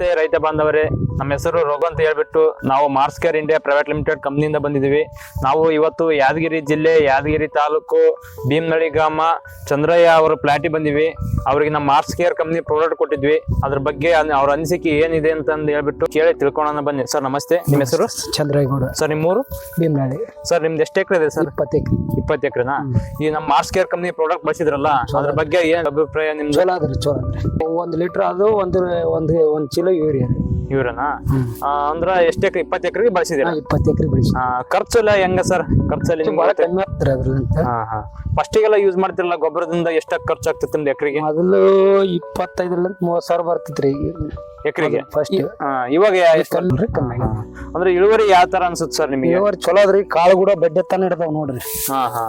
ನಮಸ್ತೆ ರೈತ ಬಾಂಧವರೇ. ನಮ್ಮ ಹೆಸರು ರೋಗ ಅಂತ ಹೇಳ್ಬಿಟ್ಟು ನಾವು Mars care India private limited ಕಂಪ್ನಿಯಿಂದ ಬಂದಿದ್ದೀವಿ. ನಾವು ಇವತ್ತು ಯಾದಗಿರಿ ಜಿಲ್ಲೆ ಯಾದಗಿರಿ ತಾಲೂಕು ಭೀಮನಳ್ಳಿ ಗ್ರಾಮ ಚಂದ್ರಯ್ಯ ಅವರು ಪ್ಲಾಟಿ ಬಂದಿವಿ. ಅವರಿಗೆ ನಮ್ಮ ಮಾರ್ಸ್ ಕೇರ್ ಕಂಪ್ನಿ ಪ್ರಾಡಕ್ಟ್ ಕೊಟ್ಟಿದ್ವಿ. ಅದ್ರ ಬಗ್ಗೆ ಅವ್ರ ಅನಿಸಿಕೆ ಏನಿದೆ ಅಂತ ಹೇಳ್ಬಿಟ್ಟು ಕೇಳಿ ತಿಳ್ಕೊಳ್ಳೋಣ ಬನ್ನಿ. ಸರ್ ನಮಸ್ತೆ. ನಿಮ್ಮ ಹೆಸರು? ಚಂದ್ರಯ್ಯಗೌಡ. ಸರ್ ನಿಮ್ಮೂರು ಭೀಮನಹಳ್ಳಿ ಸರ್ ನಿಮ್ದು ಎಷ್ಟು ಎಕರೆ ಇದೆ ಸರ್? ಇಪ್ಪತ್ತು ಎಕರೆ. ಇಪ್ಪತ್ತು ಎಕರೆನಾ? ಈ ನಮ್ಮ ಮಾರ್ಸ್ ಕೇರ್ ಕಂಪ್ನಿ ಪ್ರಾಡಕ್ಟ್ ಬಳಸಿದ್ರಲ್ಲ ಅದ್ರ ಬಗ್ಗೆ ಏನ್ ಅಭಿಪ್ರಾಯ ನಿಮ್ದು? ಚಲೋ ಅದ್ರಿ ಚಲೋ ಒಂದು ಲೀಟರ್ ಅದು ಒಂದು ಒಂದು ಒಂದು ಚೀಲ ಯೂರಿಯಾ. ರೀ ಆ ಅಂದ್ರ ಎಷ್ಟು ಎಕರೆ? ಇಪ್ಪತ್ತು ಎಕರೆಗೆ ಬಳಸಿದ್ದೀರಾ? ಇಪ್ಪತ್ತು ಎಕರೆ ಬೆಳೆಸಿ ಆ, ಎಲ್ಲ ಹೆಂಗ ಸರ್? ಖರ್ಚಲ್ಲಿ ತುಂಬಾ ಕಮ್ಮಿ ಆಗ್ತಾರೆ ಅದ್ರಲ್ಲಿಂತ ಹಾ ಹಾ. ಫಸ್ಟಿಗೆಲ್ಲ ಯೂಸ್ ಮಾಡ್ತಿರಲ್ಲ ಗೊಬ್ಬರದಿಂದ ಎಷ್ಟು ಖರ್ಚಾಗ್ತಿತ್ತು ನಿಮ್ದು ಎಕರೆಗೆ? ಮೊದಲು ಇಪ್ಪತ್ತೈದರಿಂದ ಮೂವತ್ತು ಸಾವಿರ ಬರ್ತಿತ್ರಿ. ಎಕರೆಗೆ? ಫಸ್ಟ್ ಇವಾಗ ಎಷ್ಟು? ಕಮ್ಮಿ ಅಂದ್ರೆ ಇಳುವರಿ ಯಾವ ತರ ಅನ್ಸುತ್ತೆ ಸರ್ ನಿಮಗೆ? ಇಳುವರಿ ಚಲೋ ಅದ್ರಿ ಕಾಳು ಕೂಡ ಬೆಡ್ಡೆ ತಾನ ಇಡ್ತಾವ ನೋಡ್ರಿ. ಹಾ ಹಾ.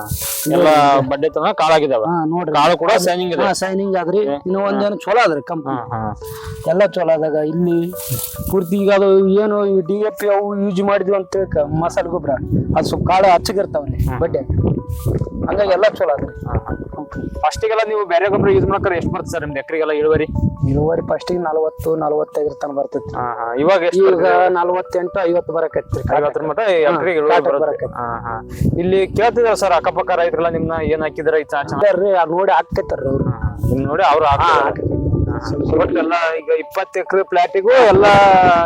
ಎಲ್ಲ ಬಡ್ಡೆ ತನ ಕಾಳಾಗಿದಾವ ಹಾ ನೋಡ್ರಿ. ಕಾಳು ಕೂಡ ಸೈನಿಂಗ್ ಇದೆ. ಹಾ ಸೈನಿಂಗ್ ಆದ್ರಿ. ಇನ್ನು ಒಂದೇನು ಚಲೋ ಅದ್ರಿ ಕಂಪ್ನಿ ಎಲ್ಲ ಚಲೋ ಆದಾಗ ಇಲ್ಲಿ ಪೂರ್ತಿ ಈಗ ಅದು ಏನು ಡಿ ಎ ಪಿ ಅವು ಯೂಸ್ ಮಾಡಿದ್ವಿ ಅಂತ ತಿಳ್ಕ ಮಸಾಲೆ ಗೊಬ್ಬರ. ಅದು ಸ್ವಲ್ಪ ಕಾಳು ಹಚ್ಚಗಿರ್ತಾವ್ರಿ ಬಡ್ಡೆ. ಹಂಗಾಗಿ ಎಲ್ಲ ಚಲೋ ಅದ್ರಿ ಫಸ್ಟಿಗೆಲ್ಲ ನೀವು ಬೇರೆ ಗೊಬ್ಬರ ಯೂಸ್ ಮಾಡ್ಕರೆ ಎಷ್ಟು ಬರ್ತದೆ ಸರ್ ನಿಮ್ದು ಎಕರೆಗೆಲ್ಲ ಇಳುವರಿ? ಇಳುವರಿ ಫಸ್ಟಿಗೆ ನಲವತ್ತು ನಲವತ್ತೈದರ ತನಕ ಬರ್ತೈತಿ. ಹಾ ಹಾ. ಇವಾಗ ಎಷ್ಟು ಈಗ ನಲವತ್ತೆಂಟು ಐವತ್ತು ಬರಕೈತ್ರಿ ಐವತ್ತರ ಮಟ್ಟ ಎಕರೆಗೆ ಇಳುವರಿ ಬರುತ್ತೆ. ಬರಕ್ಕೆ. ಹಾ ಹಾ. ಇಲ್ಲಿ ಕೇಳ್ತಿದ್ರ ಸರ್ ಅಕ್ಕಪಕ್ಕ ರೈತರೆಲ್ಲ ನಿಮ್ನ ಏನ್ ಹಾಕಿದ್ರ ಈ ಚಾ ಚೆನ್ನಾಗ್ ರೀ ಅದು ನೋಡಿ ಹಾಕ್ತೈತಾರ ಅವ್ರು. ನಿಮ್ ನೋಡಿ ಅವ್ರು ಒಟ್ಟು ಎಲ್ಲ ಈಗ ಇಪ್ಪತ್ತು ಎಕರೆ ಪ್ಲಾಟಿಗೂ ಎಲ್ಲ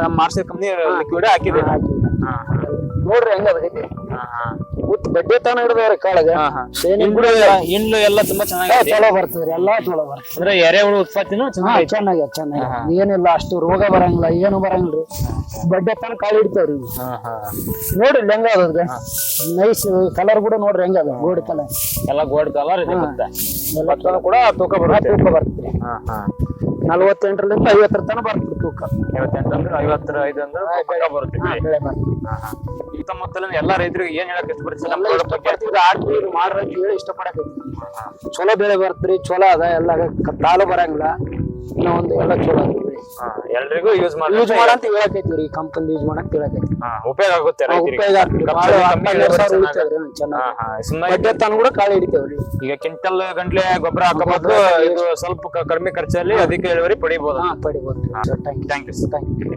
ನಮ್ಮ ಮಾರ್ಷಲ್ ಕಂಪ್ನಿ ಲಿಕ್ವಿಡ್ ಹಾಕಿದೆ. ನೋಡ್ರಿ ಹೆಂಗ ಅದೈತಿ ಉತ್ ಬಡ್ಡೆ ತಾನ ಹಿಡ್ದವ್ರಿ ಕಾಳಗ. ಇಂಡ್ಲು ಎಲ್ಲ ತುಂಬಾ ಹಾ, ಚೆನ್ನಾಗಿದೆ ಚಲೋ ಬರ್ತದ್ರಿ ಎಲ್ಲಾ ಚಲೋ ಬರ್ತದೆ. ಅಂದ್ರೆ ಎರೆಹುಳು ಉತ್ಪತ್ತಿನೂ ಹಾ ಚೆನ್ನಾಗಿ ಚೆನ್ನಾಗಿ ಚೆನ್ನಾಗಿ ಏನಿಲ್ಲ ಅಷ್ಟು ರೋಗ ಬರಂಗಿಲ್ಲ ಏನು ಬರಂಗಿಲ್ರಿ. ಬಡ್ಡೆ ತಾನ ಕಾಳು ಹಿಡಿತಾವ್ರಿ. ಇವು. ನೋಡ್ರಿ ಇಲ್ಲಿ ಹೆಂಗ ಅದ ನೈಸ್ ಕಲರ್ ಕೂಡ ನೋಡ್ರಿ ಹೆಂಗ ಅದ ಗೋಲ್ಡ್ ಕಲರ್ ಎಲ್ಲ ಗೋಲ್ಡ್ ಕಲರ್ ಇದೆ ಮತ್ತೆ. ಎಲ್ಲ ಕೂಡ ತೂಕ ಬರುತ್ತೆ. ತೂಕ ಬರ್ತದೆ. ಹಾ ಹಾ. ನಲವತ್ತೆಂಟರಿಂದ ಐವತ್ತರ ತನ ಬರ್ತದೆ ತೂಕ. ಐವತ್ತೆಂಟು ಅಂದ್ರೆ ಐವತ್ತರ ಐದು ಅಂದ್ರೆ ತೂಕ ಬರುತ್ತೆ ಹಾ, ಬೆಳೆ. ಬರ್ತದೆ. ಸುತ್ತಮುತ್ತಲಿನ ಎಲ್ಲಾ ರೈತರಿಗೆ ಏನ್ ಹೇಳಕ್ ಇಷ್ಟಪಡ್ತೀನಿ ನಮ್ಮ ಎಲ್ಲ product ಬಗ್ಗೆ? ಇಷ್ಟಪಡ್ತಿದ್ರು ಆಡ್ರಿ ಇದು ಮಾಡ್ರಿ ಅಂತ ಹೇಳಿ ಇಷ್ಟಪಡಕೈತಿ ಚಲೋ ಬೆಳೆ ಬರ್ತ್ರಿ ಚಲೋ ಅದ. ಎಲ್ಲ ಕ- ತಾಳು ಬರಂಗಿಲ್ಲ. ಒಂದು ಎಲ್ಲ ಚಲೋ ಹಾ, ಎಲ್ರಿಗೂ ಯೂಸ್ ಮಾಡಿ ಯೂಸ್ ಮಾಡಂತ ಹೇಳಕೈತಿ ರೀ ಕಂಪನಿ ಯೂಸ್ ಮಾಡಂತ ಹೇಳಕೈತಿ. ಹಾ, ಉಪಯೋಗ ಆಗುತ್ತೆ ರೈತರಿಗೆ. ಉಪಯೋಗ ಆಗ್ತದೆ. ಭಾಳ ಖರ್ಚು ಕಮ್ಮಿ ಹನ್ನೆರಡು ಇಳುವರಿ ಸಾವಿರ ಚೆನ್ನಾಗಿ- ಉಳಿತದ್ರಿ ಚೆನ್ನಾಗಿ. ಹಾ, ಹಾ, ಸುಮ್ನೆ ಬಡ್ಡೆ ತಾನು ಕೂಡ ಕಾಳು ಹಿಡಿತೇವ್ರಿ ಈಗ ಕ್ವಿಂಟಲ್ ಗಂಟ್ಲೆ ಗೊಬ್ಬರ ಹಾಕಬಹುದು ಇದು ಸ್ವಲ್ಪ ಕ- ಕಡಿಮೆ ಖರ್ಚಲ್ಲಿ ಅಧಿಕ ಇಳುವರಿ ಪಡಿಬಹುದು ಹಾ ಪಡಿಬೋದು. You thank you thank you